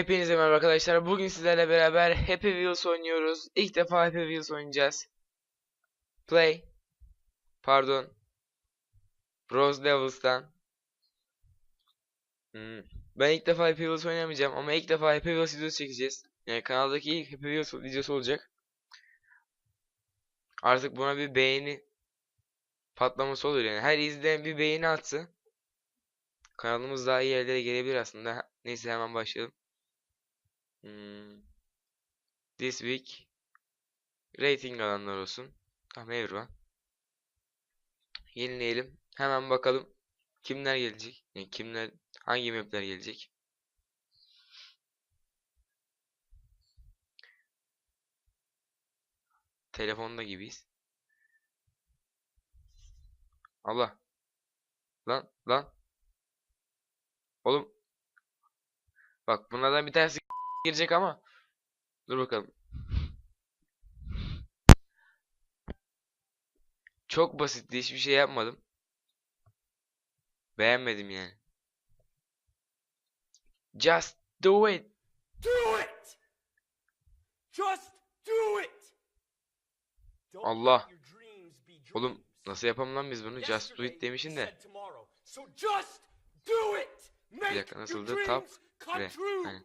Hepinize merhaba arkadaşlar. Bugün sizlerle beraber Happy Wheels oynuyoruz. İlk defa Happy Wheels oynayacağız. Play. Pardon. Bros Levels'tan. Hmm. Ben ilk defa Happy Wheels oynamayacağım ama ilk defa Happy Wheels videosu çekeceğiz. Yani kanaldaki ilk Happy Wheels videosu olacak. Artık buna bir beğeni patlaması olur yani. Her izleyen bir beğeni atsa kanalımız daha iyi yerlere gelebilir aslında. Neyse hemen başlayalım. Hmm. This week rating alanlar olsun. Tamam everyone. Yenileyelim. Hemen bakalım kimler gelecek. Yani kimler hangi mapler gelecek. Telefonda gibiyiz. Allah. Lan lan. Oğlum. Bak bunlardan bir tanesi girecek ama. Dur bakalım. Çok basitti. Hiçbir şey yapmadım. Beğenmedim yani. Just do it. Do it! Just do it! Allah. Oğlum nasıl yapalım lan biz bunu? Just do it demişsin you de. Make dakika, nasıldı? Tap, re. Aynen.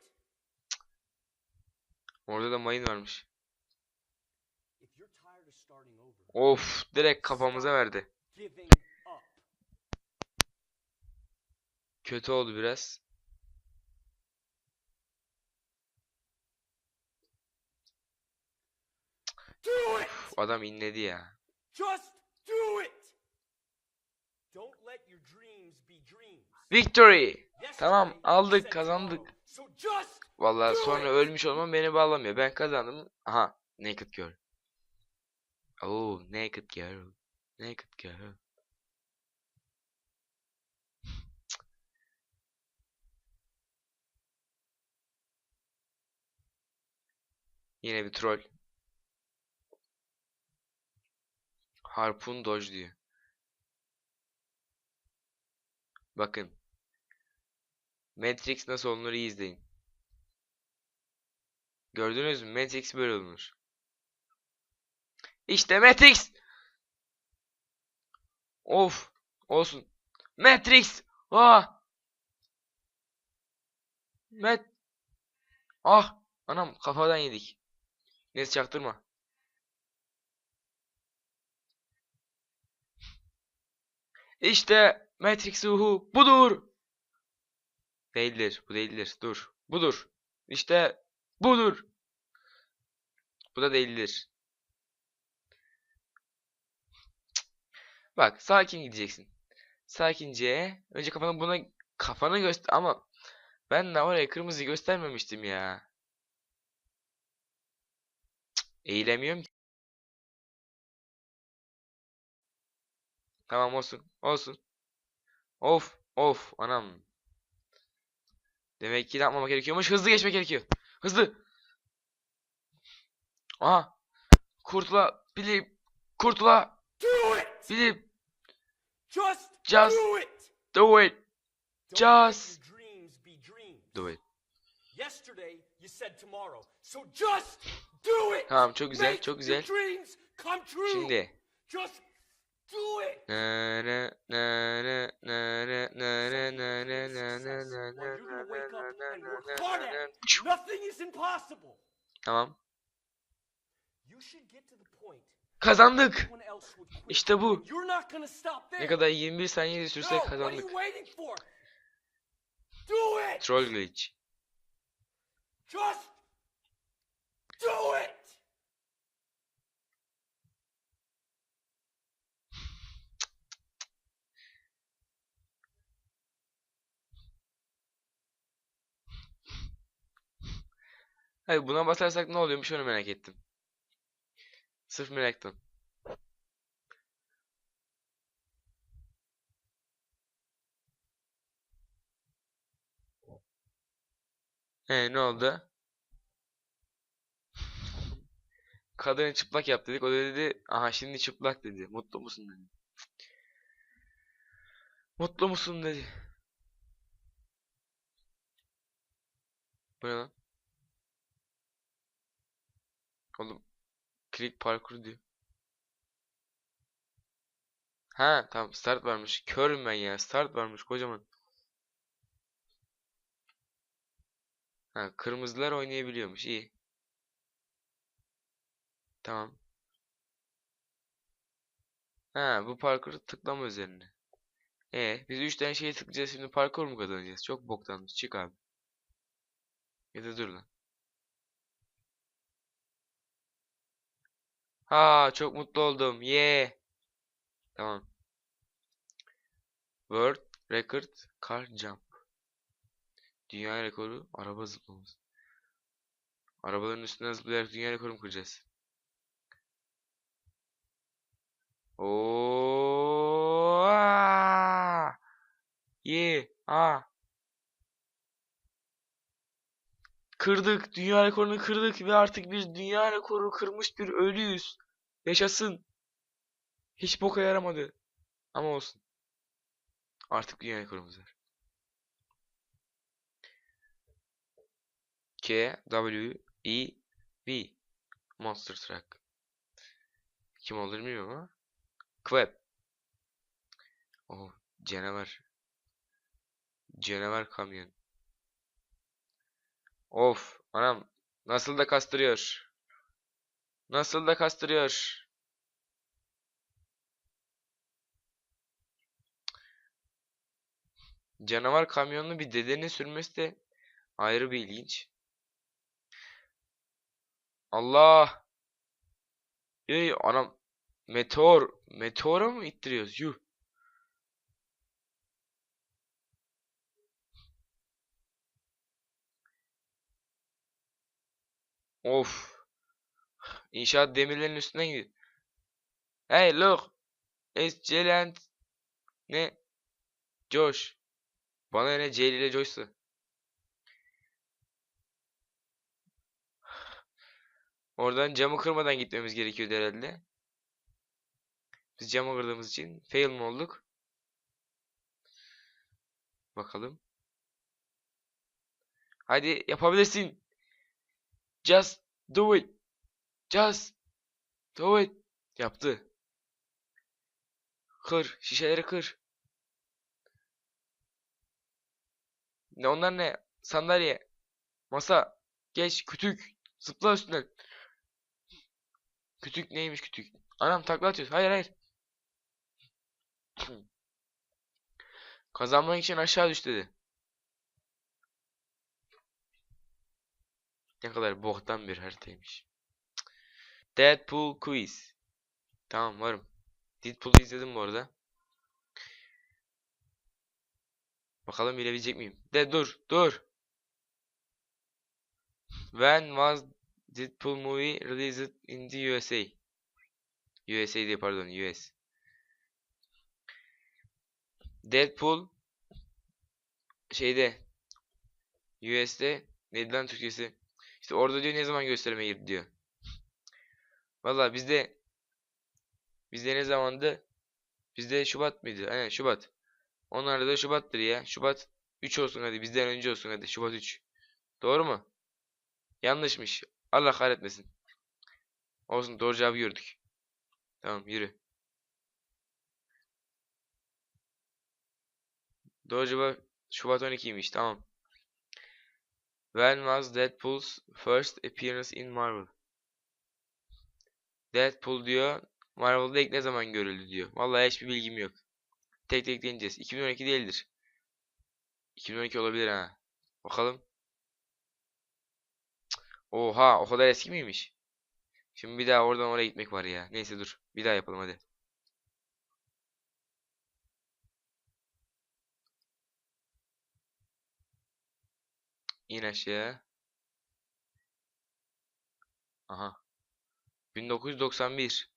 Orada da mayın varmış. Of Of direkt kafamıza verdi. Kötü oldu biraz. Uf, adam inledi ya. Just do it! Don't let your dreams be dreams. Victory! Tamam aldık kazandık. So just Vallahi Do sonra ölmüş olmam beni bağlamıyor. Ben kazandım. Aha Naked Girl. Oh Naked Girl. Naked Girl. Yine bir troll. Harpun dodge diyor. Bakın. Matrix nasıl olunur iyi izleyin. Gördünüz mü? Matrix böyle olunur. İşte Matrix! Of! Olsun. Matrix! Ah! Mat... Ah! Anam kafadan yedik. Neyse çaktırma. İşte Matrix ruhu budur. Değildir. Bu değildir. Dur. Budur. İşte budur. Bu da değildir. Bak sakin gideceksin. Sakince. Önce kafanı buna kafanı göster ama ben de oraya kırmızı göstermemiştim ya. Cık, Eğilemiyorum ki. Tamam olsun. Olsun. Of. Of. Anam. Demek ki ne yapmamak gerekiyormuş? Hızlı geçmek gerekiyor. Hızlı. Aha. Kurtula. Bilip. Kurtula. do it! Just, Just do it! Do it. Just. Do it. Yesterday you said tomorrow. So just do it! Tamam çok güzel. Çok güzel. Şimdi. Just Do it. Nere nere nere nere nere nere nere Nothing is impossible. Tamam. Kazandık. İşte bu. Ne kadar 21 saniye sürse kazandık. Troll glitch. Just do it. Hayır buna basarsak ne oluyormuş onu merak ettim. Sırf meraktan. He ne oldu? Kadını çıplak yap dedik. O da dedi aha şimdi çıplak dedi. Mutlu musun dedi. Mutlu musun dedi. Bu ne lan? Oğlum click parkur diyor. Ha tamam start varmış. Körüm ben ya. Start varmış kocaman. Ha kırmızılar oynayabiliyormuş. İyi. Tamam. Ha bu parkuru tıklama üzerine. E biz 3 tane şeye tıklayacağız şimdi parkur mu kazanacağız? Çok boktanmış. Çık abi. Ya da dur lan. Ha çok mutlu oldum. Yeah. Tamam. World Record Car Jump. Dünya rekoru araba zıplaması. Arabaların üstüne zıplayarak dünya rekoru mu kıracağız? Oo! Ye! Aa! Kırdık. Dünya rekorunu kırdık ve artık biz dünya rekoru kırmış bir ölüyüz. Yaşasın. Hiç boka yaramadı. Ama olsun. Artık dünya rekorumuz var. K W E V Monster Truck. Kim olduğunu bilmiyorum ama. Queb. Oh, canavar. Canavar kamyon. Of, anam nasıl da kastırıyor. Nasıl da kastırıyor. Canavar kamyonlu bir dedenin sürmesi de ayrı bir ilginç. Allah! Ey anam meteor meteora mı ittiriyoruz? Yuh. Of. İnşaat demirlerin üstünden gidiyor. Hey look. And ne? Josh. Bana ne Jelly ile Josh'sa. Oradan camı kırmadan gitmemiz gerekiyordu herhalde. Biz camı kırdığımız için fail mi olduk? Bakalım. Hadi yapabilirsin. Just do it. Just do it. Yaptı. Kır. Şişeleri kır. Ne onlar ne? Sandalye. Masa. Geç. Kütük. Zıpla üstüne. Kütük neymiş kütük? Anam takla atıyoruz. Hayır hayır. Kazanmak için aşağı düş dedi. Ne kadar boktan bir haritaymış. Deadpool quiz. Tamam varım. Deadpool'u izledim bu arada. Bakalım bilebilecek miyim? De dur dur. When was Deadpool movie released in the USA? USA diye pardon US. Deadpool şeyde US'de neydi lan Türkçesi? İşte orada diyor ne zaman gösterime girdi diyor. Valla bizde bizde ne zamandı? Bizde Şubat mıydı? Aynen Şubat. Onlarda da Şubat'tır ya. Şubat 3 olsun hadi. Bizden önce olsun hadi. Şubat 3. Doğru mu? Yanlışmış. Allah kahretmesin. Olsun doğru cevabı gördük. Tamam yürü. Doğru cevap Şubat 12'ymiş. Tamam. When was Deadpool's first appearance in Marvel? Deadpool diyor. Marvel'da ilk ne zaman görüldü diyor. Vallahi hiçbir bilgim yok. Tek tek deneyeceğiz. 2012 değildir. 2012 olabilir ha. Bakalım. Oha o kadar eski miymiş? Şimdi bir daha oradan oraya gitmek var ya. Neyse dur. Bir daha yapalım hadi. İn aşağı. Aha. 1991.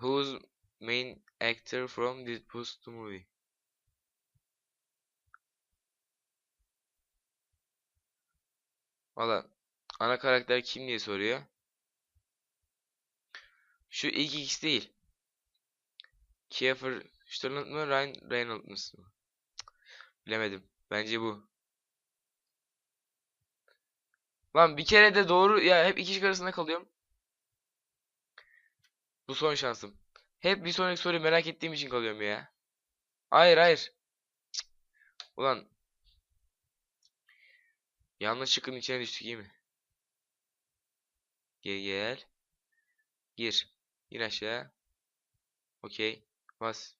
Who's main actor from this post movie? Valla ana karakter kim diye soruyor. Şu ilk ikisi değil. Kiefer Sutherland mı Ryan Reynolds mı? Bilemedim. Bence bu. Lan bir kere de doğru ya hep iki şık arasında kalıyorum. Bu son şansım. Hep bir sonraki soruyu merak ettiğim için kalıyorum ya. Hayır hayır. Cık. Ulan. Yanlış şıkkın içine düştük iyi mi? Gel gel. Gir. Gir aşağı. Okey. Bas.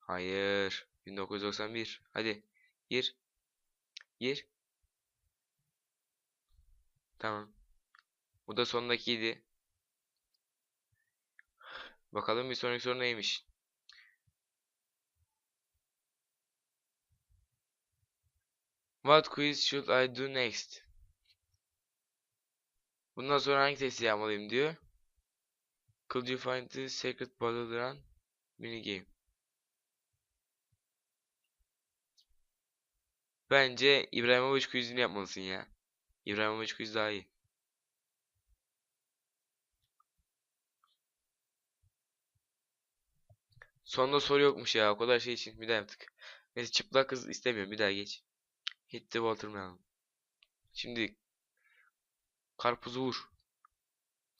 Hayır. 1991. Hadi. Gir. Gir. Tamam. Bu da sondakiydi. Bakalım bir sonraki soru neymiş? What quiz should I do next? Bundan sonra hangi testi yapmalıyım diyor. Could you find the secret bottle run mini game? Bence İbrahimovic quizini yapmalısın ya. İbrahimovic quiz daha iyi. Sonda soru yokmuş ya. O kadar şey için bir daha yaptık. Neyse çıplak kız istemiyorum. Bir daha geç. Hit the watermelon. Şimdi karpuzu vur.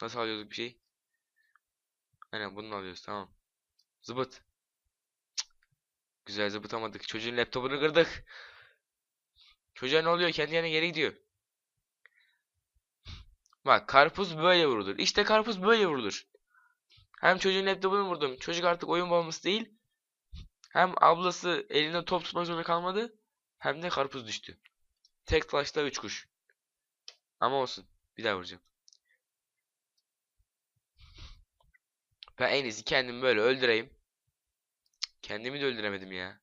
Nasıl alıyorduk bir şey? Aynen bunu alıyoruz tamam. Zıbıt. Cık. Güzel zıbıtamadık. Çocuğun laptopunu kırdık. Çocuğa ne oluyor? Kendi yerine geri gidiyor. Bak karpuz böyle vurulur. İşte karpuz böyle vurulur. Hem çocuğun laptopunu vurdum. Çocuk artık oyun bağımlısı değil. Hem ablası elinde top tutmak zorunda kalmadı. Hem de karpuz düştü. Tek taşla üç kuş. Ama olsun. Bir daha vuracağım. Ben en iyisi kendimi böyle öldüreyim. Kendimi de öldüremedim ya.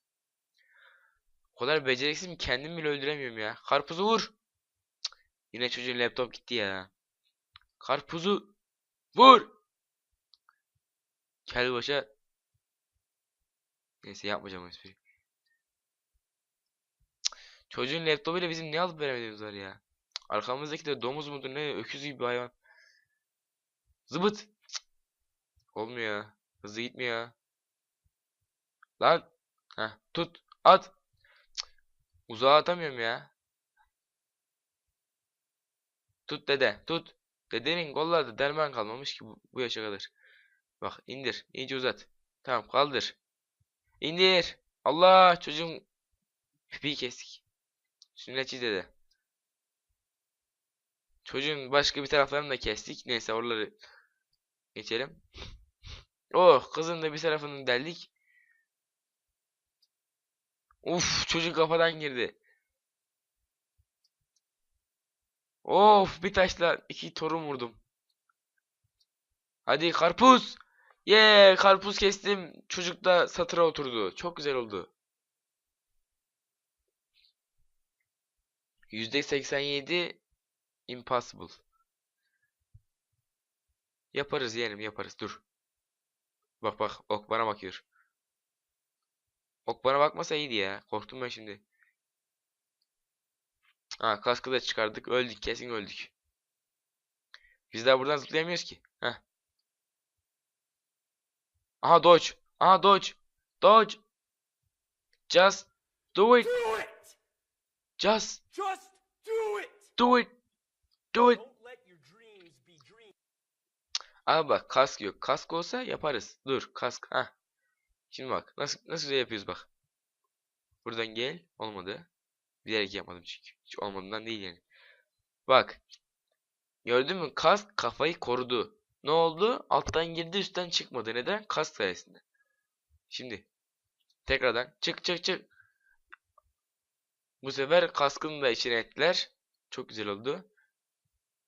O kadar beceriksizim ki kendimi bile öldüremiyorum ya. Karpuzu vur. Cık, Yine çocuğun laptop gitti ya. Karpuzu vur. Kel başa. Neyse yapmayacağım. Cık, Çocuğun laptopuyla bizim ne alıp veremediğimiz var ya. Arkamızdaki de domuz mudur ne öküz gibi bir hayvan. Zıbıt. Cık, Olmuyor. Hızlı gitmiyor. Lan. Heh, tut. At. Uzağa atamıyorum ya. Tut dede. Tut. Dedenin kollarda derman kalmamış ki bu, bu yaşa kadar. Bak indir. iyice uzat. Tamam kaldır. İndir. Allah çocuğun pipiyi kestik. Sünnetçi dede. Çocuğun başka bir taraflarını da kestik. Neyse oraları geçelim. Oh kızın da bir tarafını deldik. Uf çocuk kafadan girdi. Of bir taşla iki torun vurdum. Hadi karpuz. Ye karpuz kestim. Çocuk da satıra oturdu. Çok güzel oldu. %87 impossible. Yaparız yeğenim yaparız dur. Bak bak ok bana bakıyor. Ok bana bakmasa iyiydi ya. Korktum ben şimdi. Ha kaskı da çıkardık. Öldük kesin öldük. Biz daha buradan zıplayamıyoruz ki. Heh. Aha dodge. Aha dodge. Dodge. Just do it. Do it! Just Just do it! do it. Do it. Abi bak kask yok. Kask olsa yaparız. Dur kask. Ha. Şimdi bak nasıl nasıl yapıyoruz bak. Buradan gel. Olmadı. Bilerek yapmadım çünkü. Hiç olmadığından değil yani. Bak. Gördün mü? Kask kafayı korudu. Ne oldu? Alttan girdi üstten çıkmadı. Neden? Kask sayesinde. Şimdi. Tekrardan. Çık çık çık. Bu sefer kaskını da içine ettiler. Çok güzel oldu.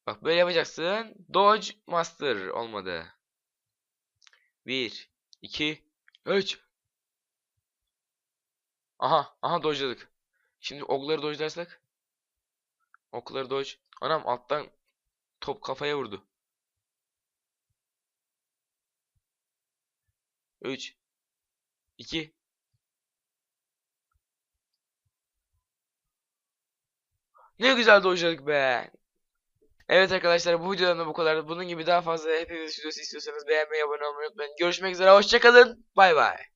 Bak böyle yapacaksın. Dodge Master olmadı. 1 2 3 Aha, aha dojladık. Şimdi okları dojlarsak. Okları doj. Anam alttan top kafaya vurdu. 3 2 Ne güzel dojladık be. Evet arkadaşlar bu videodan da bu kadar. Bunun gibi daha fazla hepiniz videosu istiyorsanız beğenmeyi abone olmayı unutmayın. Görüşmek üzere hoşçakalın. Bay bay.